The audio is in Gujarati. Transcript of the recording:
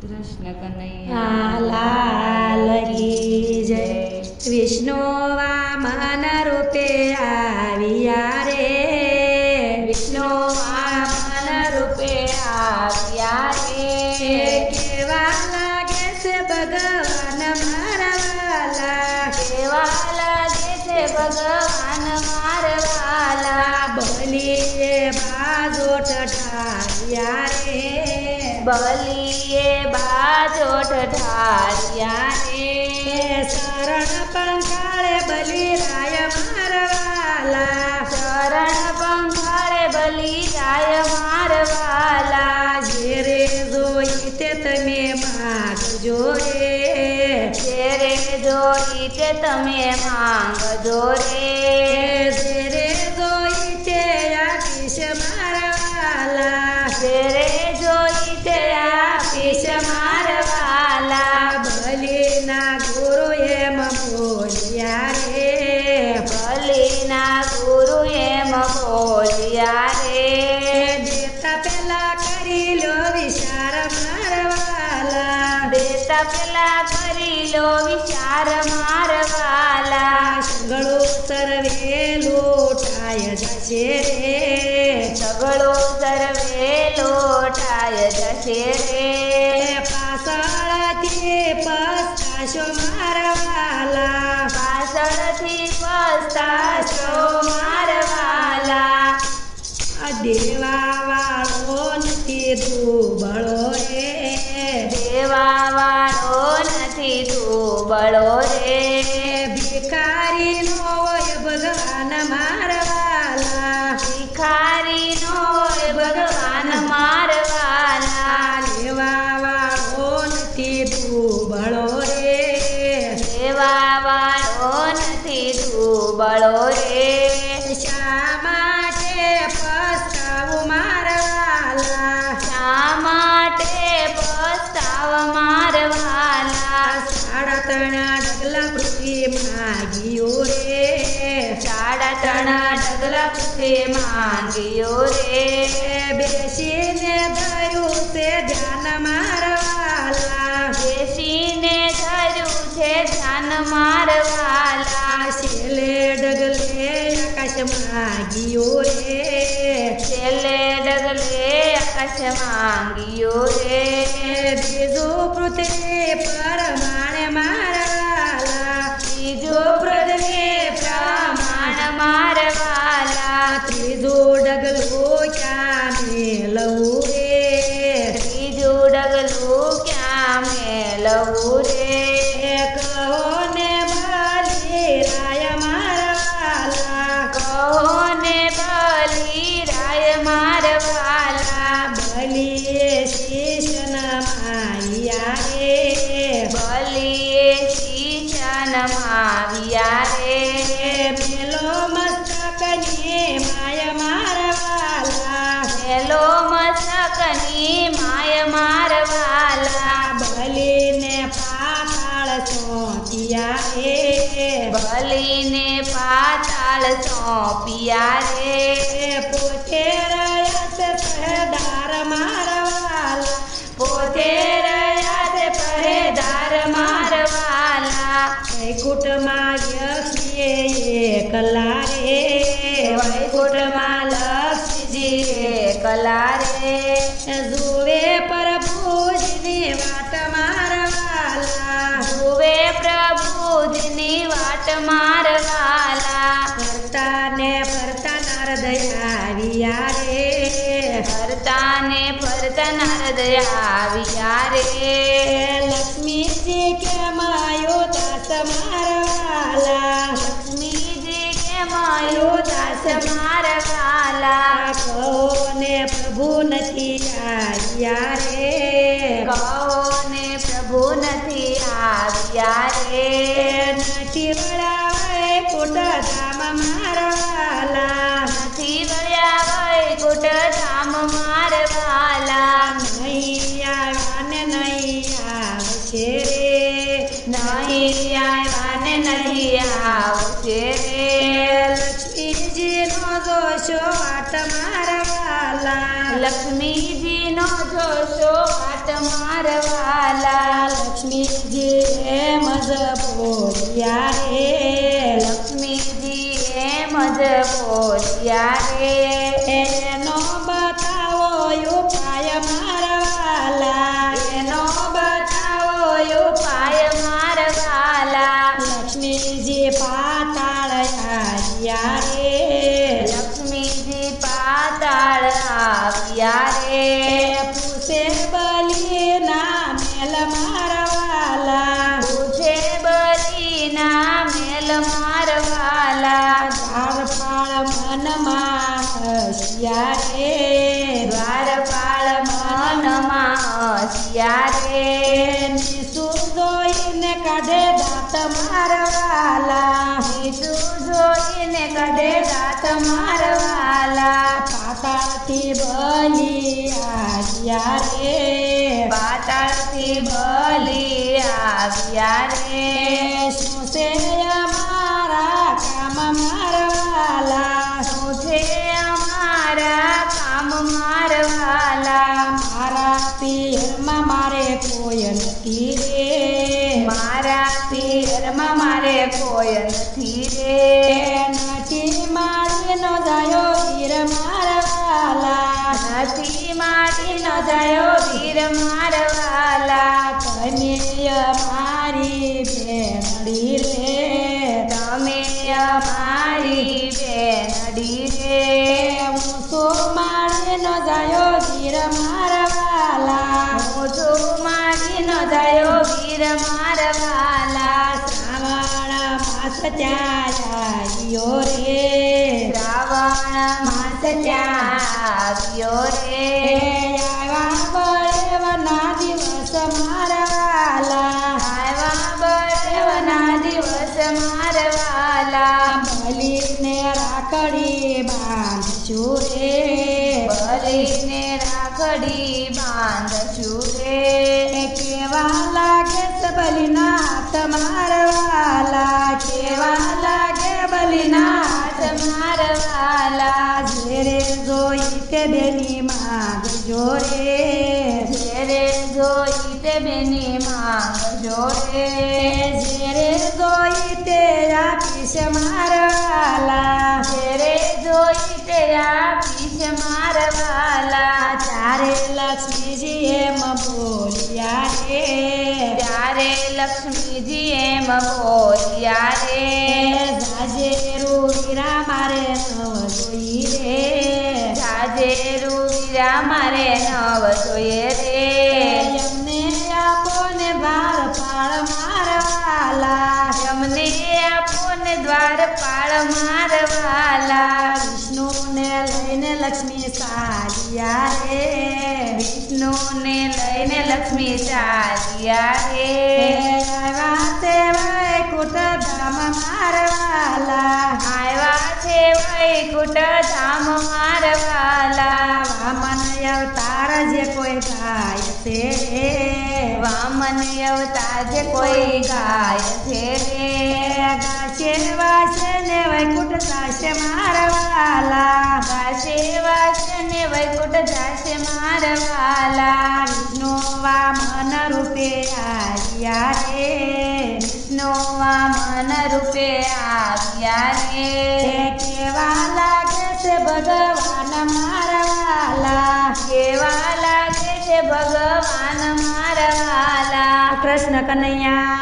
કૃષ્ણ કનૈયા લાલ કી જય વિષ્ણુ વામન રૂપે આવ્યા રે. વિષ્ણુ વામન રૂપે આવ્યા રે. કેવા લાગે છે ભગવાન મારા વાલા કેવા લાગે છે ભગવાન મારવાલા બોલીએ બાજો ઠઠાર્યા રે. બલીએ રે શરણ પંખાળે બલી રાય મારવાલા. શરણ પંખાળે બલી રાય મારવાલા ઘેરે જોઈ તે તમે માગજો રે. ઘેરે જોઈ તે તમે માંગજો રે. વિચાર મારવાલા. સગળો સર્વે લોટાય જશે રે. સગળો સર્વે લોટાય જશે રે. રે શા માટે પસ્તાવું મારવાલા? શા માટે પસ્તાવ મારવાલા? સાડા ત્રણ ડગલા પૃથ્વી માગ્યો રે. સાડા ત્રણ ડગલા પૃથ્વી માંગ્યો રે. બેસીને ધર્યું તે ધ્યાન મારવાલા. બેસીને ધર્યું છે ધ્યાન મારવાલા માગ્યો રે છેલ્લે ડગલે આકાશ માંગ્યો રે. બીજો પૃથ્વી બલીને પાતાળ સોંપ્યા રે મારવાલા લક્ષ્મીજી કે માયો દાસ મારવાલા કહો પ્રભુ નથી આવ્યા. જોશો આટ મારવાલા લક્ષ્મીજીનો જોશો આટ મારવાલા લક્ષ્મીજી એ મજ બોલ્યા રે લક્ષ્મીજી એ મજ બોલ્યા રે ત્યારે પૂછે બલીના મેલ મારવાલા પૂછે બલીના મેલ મારવાલા દ્વારપાળ મનમાં હસ્યા રે દ્વારપાળ મનમાં હસ્યા રે નિશુદોઈને કાઢે દાંત મારવાલા નિશુદોઈને કાઢે દાંત મારવા આવ્યા રે પાતાળથી બલી આવ્યા રે. શું છે અમારા કામ મારવાલા? શું છે અમારા કામ મારવાલા? મારા પિયરમાં મારે કોઈ નથી રે. મારા પિયરમાં મારે કોઈ નથી રે. નથી મારીનો જાયો જાયો ગીર મારવાલા હું છું મારી ન જાયો વીર મારવાલા શ્રાવણ માસ ચાલ્યો રે. શ્રાવણ માસ આવ્યો રે. બાંધશું રે બલીને રાખડી બાંધ રે કેવા લાગે બલીના તમારવાલા મારવાલા કેવા લાગે બલીના બેની માંગ જોરે ઘેરે જોઈ તે બેની માંગ જોરે ઝેરે જોઈ તે આપીશ મારવાલા ઘેરે જોઈ તે આપીશ મારવાલા, ચારે લક્ષ્મીજી એમ બોલ્યા રે, ચારે લક્ષ્મીજી એમ બોલ્યા રે જાજે રૂવીરા મારે નવ જોઈ રે રૂવીરા મારે નવ જોઈએ રે એમને આપો ને બાર પાળ મારવાલા. તમને આપો ને દ્વાર પાળ મારવાલા. વિષ્ણુને લઈને લક્ષ્મી સારિયા રે વિષ્ણુને લઈને લક્ષ્મી ચાલ્યા રે આવ્યા તે વૈકુંઠ ધામ મારવાલા. આવ્યા છે વૈકુંઠ ધામ જે કોઈ ગાય છે રે વામન અવતાર જે કોઈ ગાય છે રે ગાશે વાસે ને વૈકુંઠ સાસે મારવાલા વાસે વાસે ને વૈકુંઠ જાશે મારવાલા વિષ્ણુ વામન રૂપે આવ્યા રે વિષ્ણુ વામન રૂપે આવ્યા રે કૃષ્ણ કનૈયા લાલ લાલ કી જય